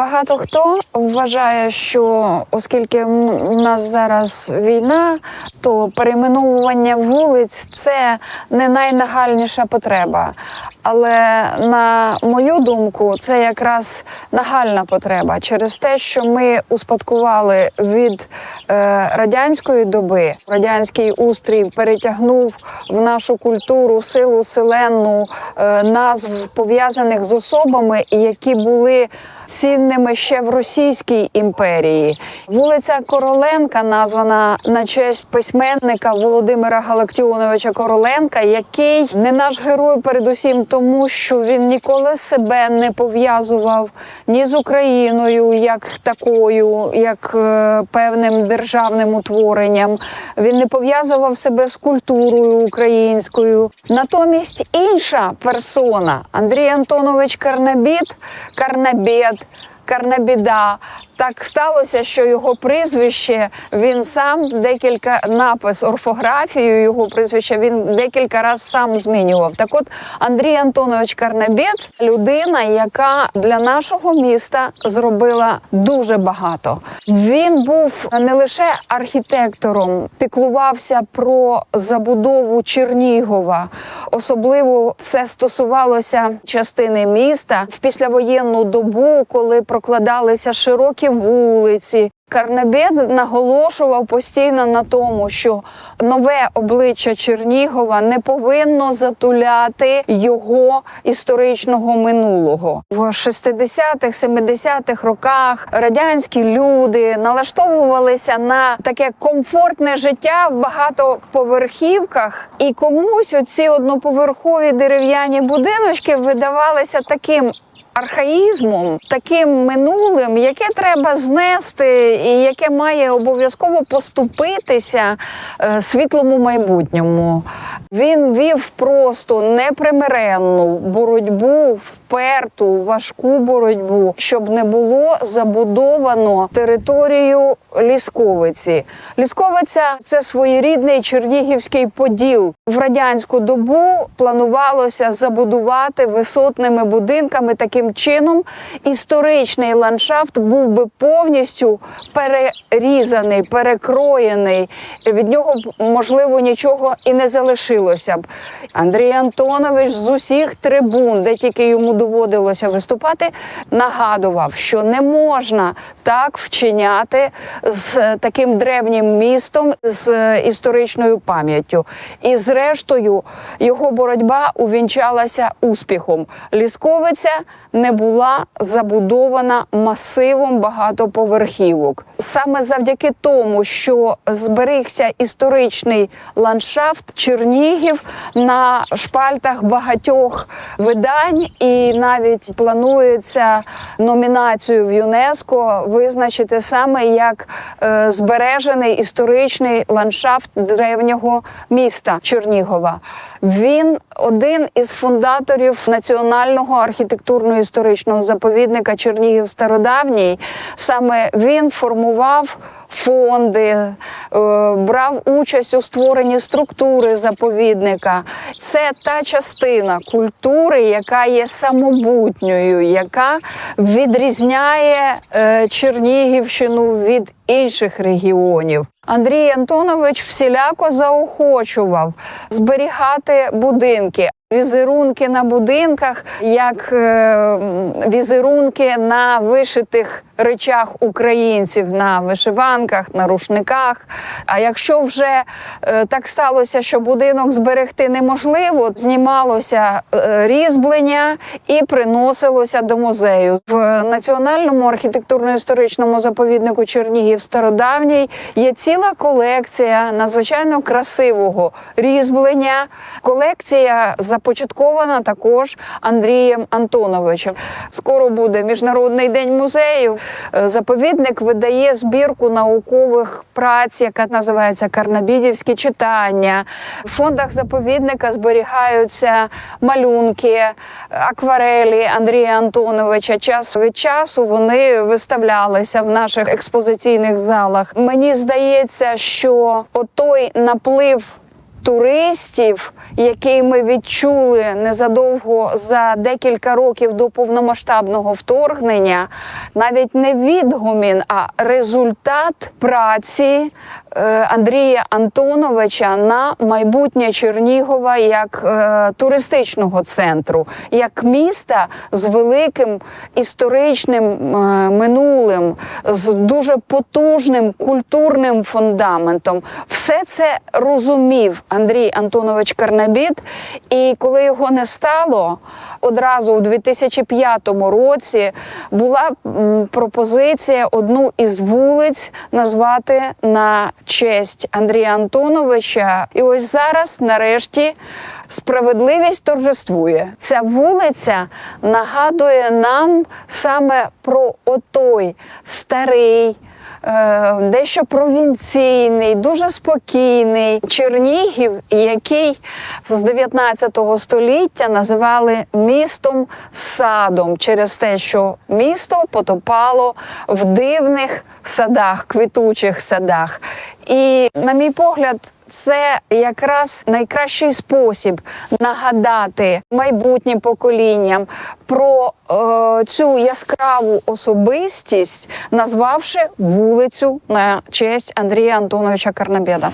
Багато хто вважає, що оскільки у нас зараз війна, то перейменовування вулиць це не найнагальніша потреба. Але на мою думку, це якраз нагальна потреба через те, що ми успадкували від е, радянської доби. Радянський устрій перетягнув в нашу культуру силу селенну е, назв пов'язаних з особами, які були цінними ще в Російській імперії. Вулиця Короленка названа на честь письменника Володимира Галактіоновича Короленка, який не наш герой, передусім тому, що він ніколи себе не пов'язував ні з Україною, як такою, як е, певним державним утворенням. Він не пов'язував себе з культурою українською. Натомість інша персона Андрій Антонович Карнабіт, Карнабєд, Карнабіда. Так сталося, що його прізвище він сам декілька напис орфографію його прізвища він декілька разів сам змінював. Так, от Андрій Антонович Карнабєд людина, яка для нашого міста зробила дуже багато. Він був не лише архітектором, піклувався про забудову Чернігова. Особливо це стосувалося частини міста в післявоєнну добу, коли прокладалися широкі вулиці. Карнабєд наголошував постійно на тому, що нове обличчя Чернігова не повинно затуляти його історичного минулого. В 60-х, 70-х роках радянські люди налаштовувалися на таке комфортне життя в багатоповерхівках, і комусь оці одноповерхові дерев'яні будиночки видавалися таким архаїзмом, таким минулим, яке треба знести, і яке має обов'язково поступитися е, світлому майбутньому. Він вів просто непримиренну боротьбу, вперту, важку боротьбу, щоб не було забудовано територію Лісковиці. Лісковиця це своєрідний Чернігівський поділ. В радянську добу планувалося забудувати висотними будинками. Таким чином історичний ландшафт був би повністю перерізаний, перекроєний. Від нього можливо нічого і не залишилося б. Андрій Антонович з усіх трибун, де тільки йому доводилося виступати, нагадував, що не можна так вчиняти з таким древнім містом, з історичною пам'яттю. І зрештою його боротьба увінчалася успіхом. Лісковиця не була забудована масивом багатоповерхівок. Саме завдяки тому, що зберігся історичний ландшафт Чернігів на шпальтах багатьох видань, і навіть планується номінацію в ЮНЕСКО визначити саме як е, збережений історичний ландшафт древнього міста Чернігова. Він один із фундаторів національного архітектурно-історичного заповідника Чернігів Стародавній. Саме він формував фонди, е, брав участь у створенні структури заповідника. Це та частина культури, яка є самобутньою, яка відрізняє е, Чернігівщину від інших регіонів. Андрій Антонович всіляко заохочував зберігати будинки. Візерунки на будинках, як е, візерунки на вишитих речах українців, на вишиванках, на рушниках. А якщо вже е, так сталося, що будинок зберегти неможливо, знімалося е, різьблення і приносилося до музею. В національному архітектурно-історичному заповіднику Чернігів Стародавній є ціла колекція надзвичайно красивого різьблення. Колекція започаткована також Андрієм Антоновичем. Скоро буде міжнародний день музею. Е, Заповідник видає збірку наукових праць, яка називається Карнабідівські читання. В фондах заповідника зберігаються малюнки, акварелі Андрія Антоновича. Час від часу вони виставлялися в наших експозиційних залах. Мені здається, що отой наплив туристів, який ми відчули незадовго за декілька років до повномасштабного вторгнення, навіть не відгумін, а результат праці Андрія Антоновича на майбутнє Чернігова як е, туристичного центру, як міста з великим історичним е, минулим, з дуже потужним культурним фундаментом. Все це розумів Андрій Антонович Карнабіт. І коли його не стало, одразу у 2005 році була пропозиція одну із вулиць назвати на честь Андрія Антоновича. І ось зараз, нарешті, справедливість торжествує. Ця вулиця нагадує нам саме про отой старий. Е, Дещо провінційний, дуже спокійний Чернігів, який з 19 століття називали містом садом через те, що місто потопало в дивних садах, квітучих садах. І, на мій погляд, це якраз найкращий спосіб нагадати майбутнім поколінням про е, цю яскраву особистість, назвавши вулицю на честь Андрія Антоновича Карнабєда.